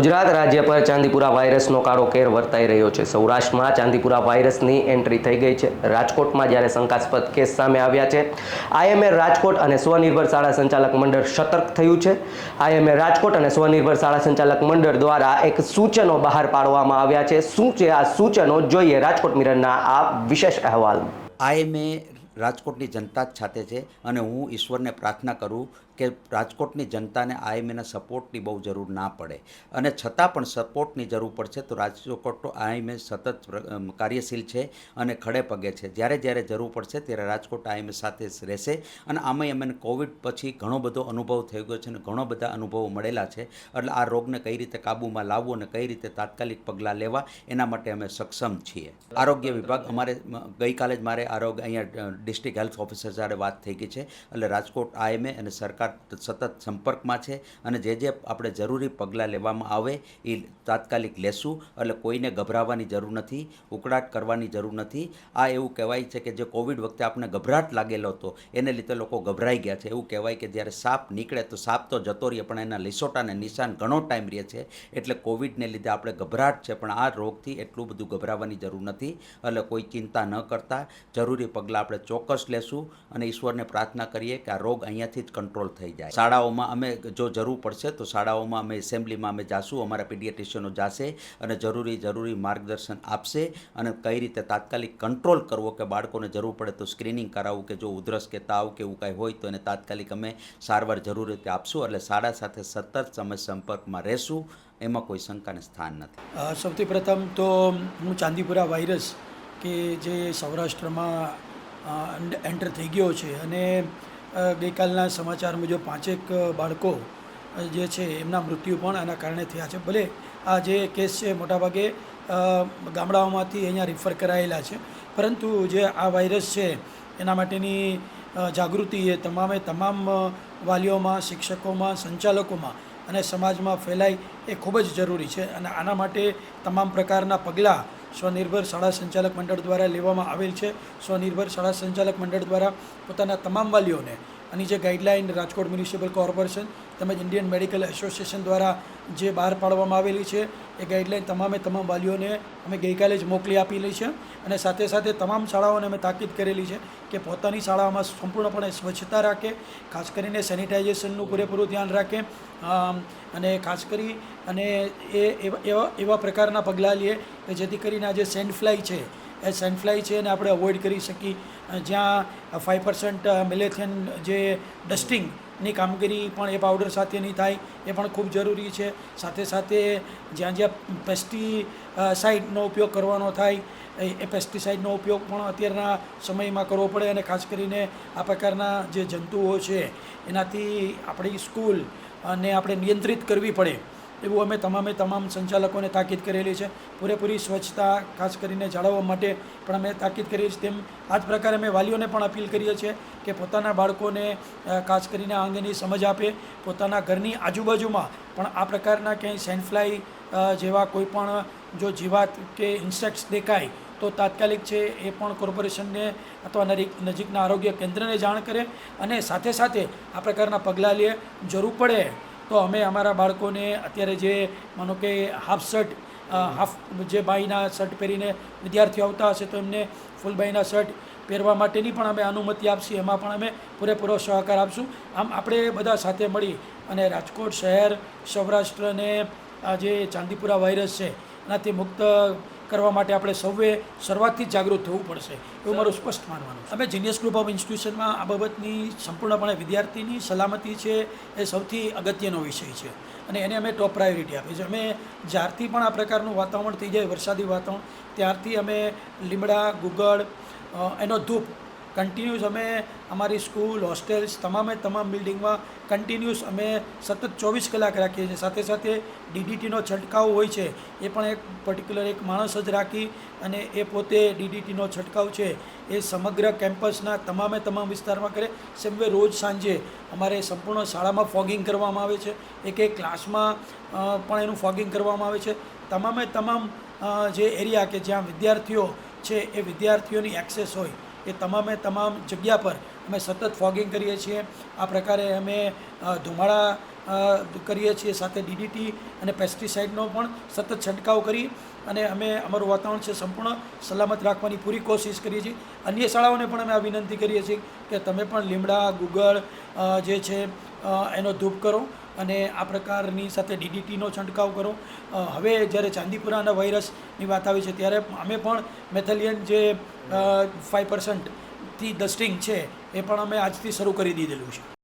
ગુજરાત રાજ્ય પર ચાંદીપુરા વાયરસનો કાળો કેર વર્તાઈ રહ્યો છે. સૌરાષ્ટ્રમાં ચાંદીપુરા વાયરસની એન્ટ્રી થઈ ગઈ છે. રાજકોટમાં જ્યારે શંકાસ્પદ કેસ સામે આવ્યા છે આઈએમએ રાજકોટ અને સ્વનિર્ભર શાળા સંચાલક મંડળ સતર્ક થયું છે. આઈએમએ રાજકોટ અને સ્વનિર્ભર શાળા સંચાલક મંડળ દ્વારા એક સૂચનો બહાર પાડવામાં આવ્યા છે. શું છે આ સૂચનો? જોઈએ રાજકોટ મિરરના આ વિશેષ અહેવાલ. આઈએમએ રાજકોટની જનતા જ છાતે છે અને હું ઈશ્વરને પ્રાર્થના કરું કે રાજકોટની જનતાને આઈએમએના સપોર્ટની બહુ જરૂર ના પડે. અને છતાં પણ સપોર્ટની જરૂર પડશે તો રાજકોટ આઈએમએ સતત અમ, કાર્યશીલ છે અને ખડે પગે છે. જ્યારે જ્યારે જરૂર પડશે ત્યારે રાજકોટ આઈએમએ સાથે રહેશે અને આમાંય અમને કોવિડ પછી ઘણો બધો અનુભવ થઈ ગયો છે અને ઘણો બધા અનુભવો મળેલા છે. એટલે આ રોગને કઈ રીતે કાબૂમાં લાવવો અને કઈ રીતે તાત્કાલિક પગલાં લેવા એના માટે અમે સક્ષમ છીએ. આરોગ્ય વિભાગ અમારે ગઈકાલે જ મારે આરોગ્ય અહીંયા ડિસ્ટ્રિક્ટ હેલ્થ ઓફિસર સાથે વાત થઈ ગઈ છે. એટલે રાજકોટ આઈએમએ અને સરકાર સતત સંપર્કમાં છે અને જે જે આપણે જરૂરી પગલાં લેવામાં આવે એ તાત્કાલિક લેશું. એટલે કોઈને ગભરાવાની જરૂર નથી, ઉકળાટ કરવાની જરૂર નથી. આ એવું કહેવાય છે કે જે કોવિડ વખતે આપણને ગભરાટ લાગેલો હતો, એને લીધે લોકો ગભરાઈ ગયા છે. એવું કહેવાય કે જ્યારે સાપ નીકળે તો સાપ તો જતો રહીએ પણ એના લીસોટાને નિશાન ઘણો ટાઈમ રહે છે. એટલે કોવિડને લીધે આપણે ગભરાટ છે, પણ આ રોગથી એટલું બધું ગભરાવાની જરૂર નથી. એટલે કોઈ ચિંતા ન કરતા. જરૂરી પગલાં આપણે ચોક્કસ લેશું અને ઈશ્વરને પ્રાર્થના કરીએ કે આ રોગ અહીંયાથી જ કંટ્રોલ થઈ જાય. શાળાઓમાં અમે જો જરૂર પડશે તો શાળાઓમાં અમે એસેમ્બલીમાં અમે જાશું, અમારા પીડિયાટ્રિશિયનો જાશે અને જરૂરી જરૂરી માર્ગદર્શન આપશે અને કઈ રીતે તાત્કાલિક કંટ્રોલ કરવો કે બાળકોને જરૂર પડે તો સ્ક્રીનિંગ કરાવવું કે જો ઉધરસ કે તાવ કે એવું કાંઈ હોય તો એને તાત્કાલિક અમે સારવાર જરૂરી રીતે આપશું એટલે શાળા સાથે સતત અમે સંપર્કમાં રહેશું, એમાં કોઈ શંકાને સ્થાન નથી. સૌથી પ્રથમ તો હું ચાંદીપુરા વાયરસ કે જે સૌરાષ્ટ્રમાં એન્ટર થઈ ગયો છે. અને ગઈકાલના સમાચાર મુજબ પાંચેક બાળકો જે છે, એમના મૃત્યુ પણ આના કારણે થયા છે. ભલે આ જે કેસ છે, મોટાભાગે ગામડાઓમાંથી અહીંયા રિફર કરાયેલા છે. પરંતુ જે આ વાયરસ છે, એના માટેની જાગૃતિ એ તમામે તમામ વાલીઓમાં, શિક્ષકોમાં, સંચાલકોમાં અને સમાજમાં ફેલાય એ ખૂબ જ જરૂરી છે. અને આના માટે તમામ પ્રકારના પગલાં સ્વનિર્ભર શાળા સંચાલક મંડળ દ્વારા લેવામાં આવેલ છે. સ્વનિર્ભર શાળા સંચાલક મંડળ દ્વારા પોતાના તમામ વાલીઓને આની જે ગાઈડલાઈન રાજકોટ મ્યુનિસિપલ કોર્પોરેશન તેમજ ઇન્ડિયન મેડિકલ એસોસિએશન દ્વારા જે બહાર પાડવામાં આવેલી છે, એ ગાઈડલાઈન તમામે તમામ વાલીઓને અમે ગઈકાલે જ મોકલી આપેલી છે અને સાથે સાથે તમામ શાળાઓને અમે તાકીદ કરેલી છે કે પોતાની શાળાઓમાં સંપૂર્ણપણે સ્વચ્છતા રાખે, ખાસ કરીને સેનિટાઇઝેશનનું પૂરેપૂરું ધ્યાન રાખે અને ખાસ કરી અને એ એવા એવા એવા પ્રકારના પગલાં લઈએ કે જેથી કરીને આ જે સેન્ડ ફ્લાય છે એ સેન્ડફ્લાય છે એને આપણે અવોઇડ કરી શકીએ. જ્યાં ફાઇવ પર્સન્ટ મિલેથિયન જે ડસ્ટિંગની કામગીરી પણ એ પાવડર સાથે નહીં થાય, એ પણ ખૂબ જરૂરી છે. સાથે સાથે જ્યાં જ્યાં પેસ્ટી સાઇડનો ઉપયોગ કરવાનો થાય, એ પેસ્ટિસાઇડનો ઉપયોગ પણ અત્યારના સમયમાં કરવો પડે અને ખાસ કરીને આ પ્રકારના જે જંતુઓ છે, એનાથી આપણી સ્કૂલ અને આપણે નિયંત્રિત કરવી પડે. એવું અમે તમામે તમામ સંચાલકોને તાકીદ કરેલી છે. પૂરેપૂરી સ્વચ્છતા ખાસ કરીને જાળવવા માટે પણ અમે તાકીદ કરીએ છીએ તેમ આ જ પ્રકારે અમે વાલીઓને પણ અપીલ કરીએ છીએ કે પોતાના બાળકોને ખાસ કરીને આ અંગેની સમજ આપે. પોતાના ઘરની આજુબાજુમાં પણ આ પ્રકારના ક્યાંય સેન્ડફ્લાય જેવા કોઈ પણ જો જીવાત કે ઇન્સેક્ટ્સ દેખાય તો તાત્કાલિક છે એ પણ કોર્પોરેશનને અથવા નજીક નજીકના આરોગ્ય કેન્દ્રને જાણ કરે અને સાથે સાથે આ પ્રકારના પગલાં લે. જરૂર પડે તો અમે અમારા બાળકોને અત્યારે જે માનો કે હાફ શર્ટ હાફ જે બાઈના શર્ટ પહેરીને વિદ્યાર્થીઓ આવતા હશે તો એમને ફૂલ બાઈના શર્ટ પહેરવા માટેની પણ અમે અનુમતિ આપશી. એમાં પણ અમે પૂરેપૂરો સહકાર આપશું. આમ આપણે બધા સાથે મળી અને રાજકોટ શહેર સૌરાષ્ટ્રને આ જે ચાંદીપુરા વાયરસ છે, એનાથી મુક્ત કરવા માટે આપણે સૌએ શરૂઆતથી જાગૃત થવું પડશે, એવું મારું સ્પષ્ટ માનવાનું છે. અમે જીનિયસ ગ્રુપ ઓફ ઇન્સ્ટિટ્યુશનમાં આ બાબતની સંપૂર્ણપણે વિદ્યાર્થીની સલામતી છે, એ સૌથી અગત્યનો વિષય છે. અને એને અમે ટોપ પ્રાયોરિટી આપી છે અમે જ્યારથી પણ આ પ્રકારનું વાતાવરણ થઈ જાય, વરસાદી વાતાવરણ, ત્યારથી અમે લીમડા, ગુગળ એનો ધૂપ કન્ટિન્યુઅસ અમે અમારી સ્કૂલ, હોસ્ટેલ્સ, તમામે તમામ બિલ્ડિંગમાં કન્ટિન્યુઅસ અમે સતત ચોવીસ કલાક રાખીએ છીએ. સાથે સાથે ડીડીટીનો છંટકાવ હોય છે, એ પણ એક પર્ટિક્યુલર એક માણસ જ રાખી અને એ પોતે ડીડીટીનો છંટકાવ છે. એ સમગ્ર કેમ્પસના તમામે તમામ વિસ્તારમાં કરે. સમવે રોજ સાંજે અમારે સંપૂર્ણ શાળામાં ફોગિંગ કરવામાં આવે છે. એક એક ક્લાસમાં પણ એનું ફોગિંગ કરવામાં આવે છે. તમામે તમામ જે એરિયા કે જ્યાં વિદ્યાર્થીઓ છે, એ વિદ્યાર્થીઓની એક્સેસ હોય એ તમામે તમામ જગ્યા પર અમે સતત ફોગિંગ કરીએ છીએ. આ પ્રકારે અમે ધુમાડા કરીએ છીએ, સાથે ડીડીટી અને પેસ્ટિસાઇડનો પણ સતત છંટકાવ કરી અને અમે, અમારું વાતાવરણ છે સંપૂર્ણ સલામત રાખવાની પૂરી કોશિશ કરીએ છીએ. અન્ય શાળાઓને પણ અમે આ વિનંતી કરીએ છીએ કે તમે પણ લીમડા, ગુગળ જે છે એનો ધૂપ કરો. અને આ પ્રકારની સાથે ડીડીટીનો છંટકાવ કરો. હવે જ્યારે ચાંદીપુરાના વાયરસની વાત આવી છે, ત્યારે અમે પણ મેથેલિયન જે ફાઇવ પર્સન્ટથી ડસ્ટિંગ છે, એ પણ અમે આજથી શરૂ કરી દીધેલું છે.